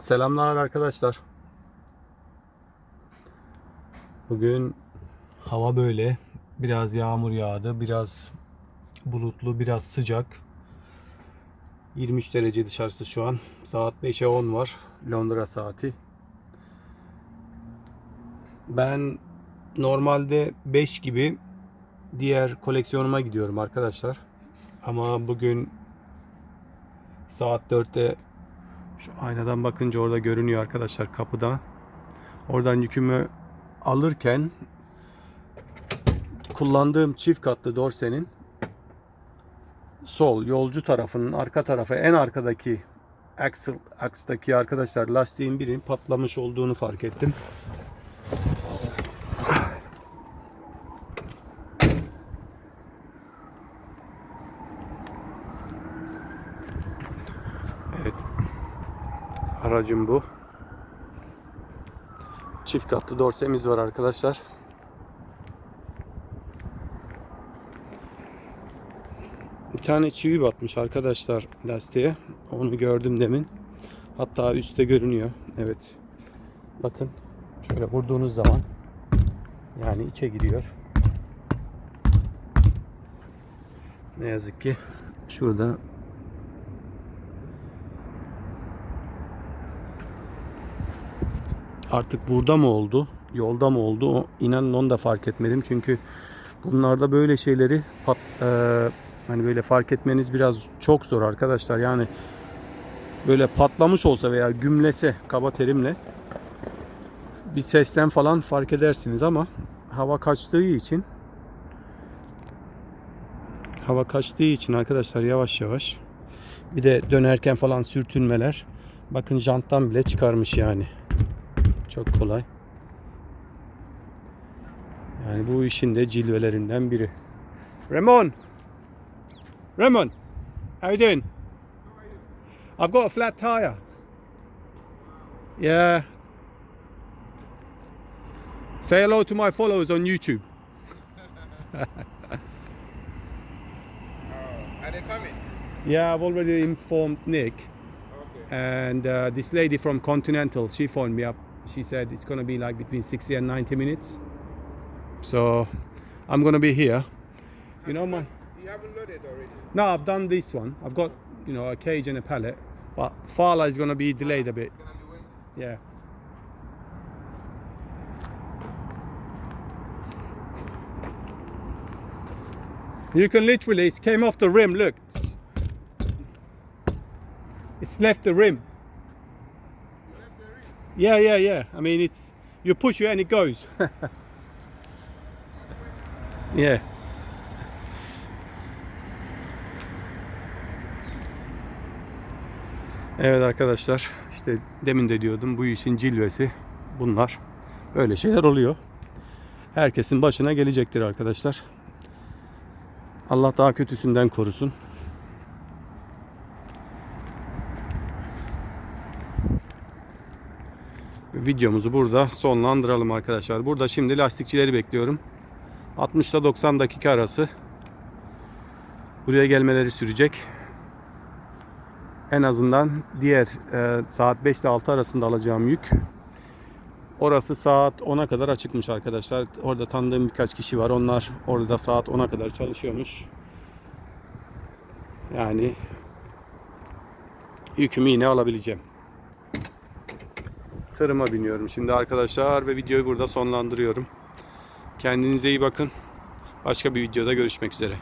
Selamlar arkadaşlar. Bugün hava böyle. Biraz yağmur yağdı, biraz bulutlu, biraz sıcak. 23 derece dışarısı şu an. Saat 5'e 10 var. Londra saati. Ben normalde 5 gibi diğer koleksiyonuma gidiyorum arkadaşlar. Ama bugün saat 4'te şu aynadan bakınca orada görünüyor arkadaşlar kapıda. Oradan yükümü alırken kullandığım çift katlı dorsenin sol yolcu tarafının arka tarafı en arkadaki axle akstaki arkadaşlar lastiğin birinin patlamış olduğunu fark ettim. Evet. Aracım bu. Çift katlı dorsemiz var arkadaşlar. Bir tane çivi batmış arkadaşlar lastiğe. Onu gördüm demin. Hatta üstte görünüyor. Evet. Bakın. Şöyle vurduğunuz zaman yani içe giriyor. Ne yazık ki şurada artık burada mı oldu, yolda mı oldu? O, inanın onu da fark etmedim. Çünkü bunlarda böyle şeyleri pat, e, hani böyle fark etmeniz biraz çok zor arkadaşlar. Yani böyle patlamış olsa veya gümlese kaba terimle bir sesten falan fark edersiniz ama hava kaçtığı için hava kaçtığı için arkadaşlar yavaş yavaş bir de dönerken falan sürtünmeler bakın janttan bile çıkarmış yani. Çok kolay. Yani bu işin de cilvelerinden biri. Ramon! Ramon! How you doing? I've got a flat tire. Yeah. Say hello to my followers on YouTube. Oh, are they coming? Yeah, I've already informed Nick. Okay. And uh, this lady from Continental, she phoned me up. She said it's going to be like between 60 and 90 minutes. So I'm going to be here. You know, my. You haven't loaded already. No, I've done this one. I've got, you know, a cage and a pallet. But Fala is going to be delayed a bit. Gonna be waiting. Yeah. You can literally, it came off the rim, look. It's left the rim. Yeah, yeah, yeah. I mean, it's, you push it and it goes. yeah. Evet arkadaşlar işte demin de diyordum bu işin cilvesi bunlar. Böyle şeyler oluyor. Herkesin başına gelecektir arkadaşlar. Allah daha kötüsünden korusun. Videomuzu burada sonlandıralım arkadaşlar. Burada şimdi lastikçileri bekliyorum. 60 ile 90 dakika arası buraya gelmeleri sürecek en azından diğer e, saat 5 ile 6 arasında alacağım yük orası saat 10'a kadar açıkmış arkadaşlar. Orada tanıdığım birkaç kişi var. Onlar orada saat 10'a kadar çalışıyormuş. Yani yükümü yine alabileceğim. Tırıma biniyorum şimdi arkadaşlar ve videoyu burada sonlandırıyorum. Kendinize iyi bakın. Başka bir videoda görüşmek üzere.